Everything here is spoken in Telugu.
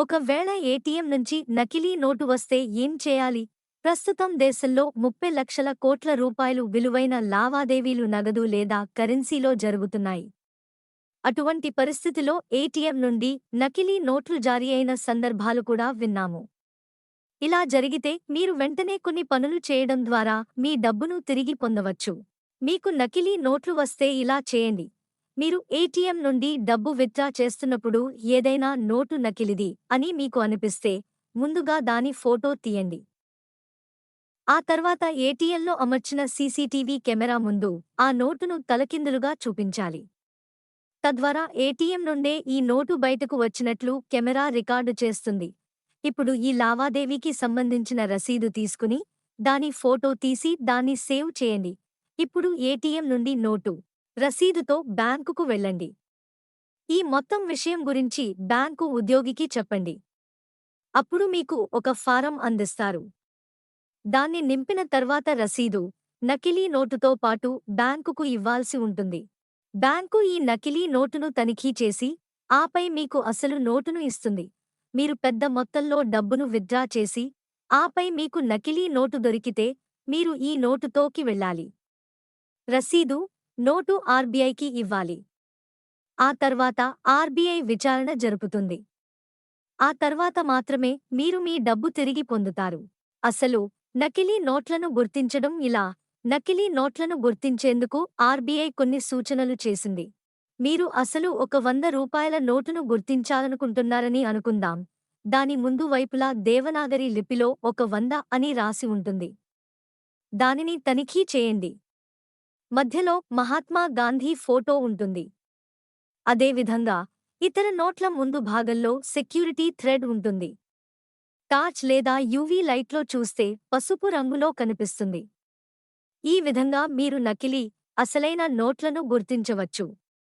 ఒకవేళ ఏటీఎం నుంచి నకిలీ నోటు వస్తే ఏం చేయాలి? ప్రస్తుతం దేశంలో ముప్పై లక్షల కోట్ల రూపాయలు విలువైన లావాదేవీలు నగదు లేదా కరెన్సీలో జరుగుతున్నాయి. అటువంటి పరిస్థితిలో ఏటీఎం నుండి నకిలీ నోట్లు జారీ అయిన సందర్భాలు కూడా విన్నాము. ఇలా జరిగితే మీరు వెంటనే కొన్ని పనులు చేయడం ద్వారా మీ డబ్బును తిరిగి పొందవచ్చు. మీకు నకిలీ నోట్లు వస్తే ఇలా చేయండి. మీరు ఏటీఎం నుండి డబ్బు విత్డ్రా చేస్తున్నప్పుడు ఏదైనా నోటు నకిలిది అని మీకు అనిపిస్తే ముందుగా దాని ఫోటో తీయండి. ఆ తర్వాత ఏటీఎంలో అమర్చిన సీసీటీవీ కెమెరా ముందు ఆ నోటును తలకిందులుగా చూపించాలి. తద్వారా ఏటీఎం నుండే ఈ నోటు బయటకు వచ్చినట్లు కెమెరా రికార్డు చేస్తుంది. ఇప్పుడు ఈ లావాదేవీకి సంబంధించిన రసీదు తీసుకుని దాని ఫోటో తీసి దాన్ని సేవ్ చేయండి. ఇప్పుడు ఏటీఎం నుండి నోటు రసీదుతో బ్యాంకుకు వెళ్ళండి. ఈ మొత్తం విషయం గురించి బ్యాంకు ఉద్యోగికి చెప్పండి. అప్పుడు మీకు ఒక ఫారం అందిస్తారు. దాన్ని నింపిన తర్వాత రసీదు నకిలీ నోటుతో పాటు బ్యాంకుకు ఇవ్వాల్సి ఉంటుంది. బ్యాంకు ఈ నకిలీ నోటును తనిఖీ చేసి ఆపై మీకు అసలు నోటును ఇస్తుంది. మీరు పెద్ద మొత్తంలో డబ్బును విత్డ్రా చేసి ఆపై మీకు నకిలీ నోటు దొరికితే మీరు ఈ నోటుతోకి వెళ్ళాలి. రసీదు నోటు ఆర్బీఐకి ఇవ్వాలి. ఆ తర్వాత ఆర్బీఐ విచారణ జరుపుతుంది. ఆ తర్వాత మాత్రమే మీరు మీ డబ్బు తిరిగి పొందుతారు. అసలు నకిలీ నోట్లను గుర్తించడం ఇలా నకిలీ నోట్లను గుర్తించేందుకు ఆర్బీఐ కొన్ని సూచనలు చేసింది. మీరు అసలు ఒక వంద రూపాయల నోటును గుర్తించాలనుకుంటున్నారని అనుకుందాం. దాని ముందు వైపులా దేవనాగరి లిపిలో ఒక వంద అని రాసి ఉంటుంది. దానిని తనిఖీ చేయండి. మధ్యలో మహాత్మా గాంధీ ఫోటో ఉంటుంది. అదేవిధంగా ఇతర నోట్ల ముందు భాగంలో సెక్యూరిటీ థ్రెడ్ ఉంటుంది. టార్చ్ లేదా యూవీ లైట్లో చూస్తే పసుపు రంగులో కనిపిస్తుంది. ఈ విధంగా మీరు నకిలీ అసలైన నోట్లను గుర్తించవచ్చు.